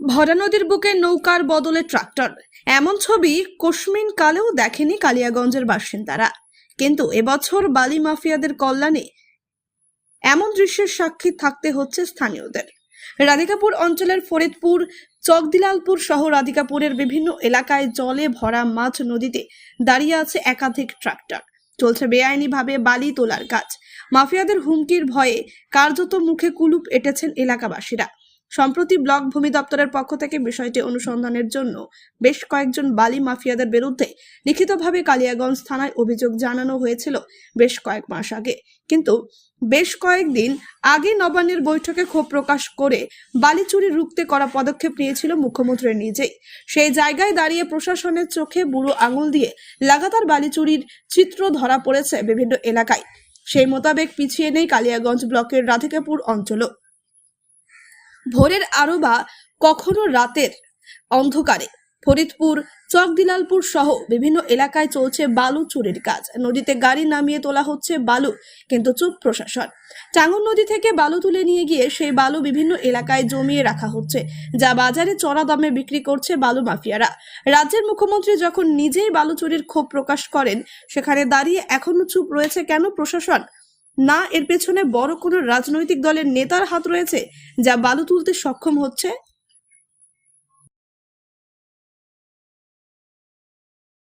ভরা নদীর বুকে নৌকার বদলে ট্রাক্টর। এমন ছবি কশ্মিন কালেও দেখেনি কালিয়াগঞ্জের বাসিন্দারা। কিন্তু এবছর বালি মাফিয়াদের কল্যাণে এমন দৃশ্যের সাক্ষী থাকতে হচ্ছে স্থানীয়দের। রাধিকাপুর অঞ্চলের ফরিদপুর, চকদিলালপুর সহ রাধিকাপুরের বিভিন্ন এলাকায় জলে ভরা মাছ নদীতে দাঁড়িয়ে আছে একাধিক ট্রাক্টর। চলছে বেআইনিভাবে বালি তোলার কাজ। মাফিয়াদের হুমকির ভয়ে কার্যত মুখে কুলুপ এঁটেছেন এলাকাবাসীরা। সম্প্রতি ব্লক ভূমি দপ্তরের পক্ষ থেকে বিষয়টি অনুসন্ধানের জন্য বেশ কয়েকজন বালি মাফিয়াদের বিরুদ্ধে লিখিতভাবে কালিয়াগঞ্জ থানায় অভিযোগ জানানো হয়েছিল বেশ কয়েক মাস আগে। কিন্তু বেশ কয়েকদিন আগে নবান্নের বৈঠকে ক্ষোভ প্রকাশ করে বালি চুরি রুখতে করা পদক্ষেপ নিয়েছিল মুখ্যমন্ত্রী নিজেই। সেই জায়গায় দাঁড়িয়ে প্রশাসনের চোখে বুড়ো আঙুল দিয়ে লাগাতার বালি চুরির চিত্র ধরা পড়েছে বিভিন্ন এলাকায়। সেই মোতাবেক পিছিয়ে নেই কালিয়াগঞ্জ ব্লকের রাধিকাপুর অঞ্চলও। ভোরের আরও বা কখনো রাতের অন্ধকারে। ফরিদপুর, চকদিলালপুর সহ বিভিন্ন এলাকায় চলছে বালু চুরির কাজ। নদীতে গাড়ি নামিয়ে তোলা হচ্ছে বালু, কিন্তু চুপ প্রশাসন। টাঙ্গন নদী থেকে বালু তুলে নিয়ে গিয়ে সেই বালু বিভিন্ন এলাকায় জমিয়ে রাখা হচ্ছে, যা বাজারে চড়া দামে বিক্রি করছে বালু মাফিয়ারা। রাজ্যের মুখ্যমন্ত্রী যখন নিজেই বালু চুরির ক্ষোভ প্রকাশ করেন, সেখানে দাঁড়িয়ে এখনও চুপ রয়েছে কেন প্রশাসন? না, এর পেছনে বড় কোনো রাজনৈতিক দলের নেতার হাত রয়েছে, যা বালু তুলতে সক্ষম হচ্ছে?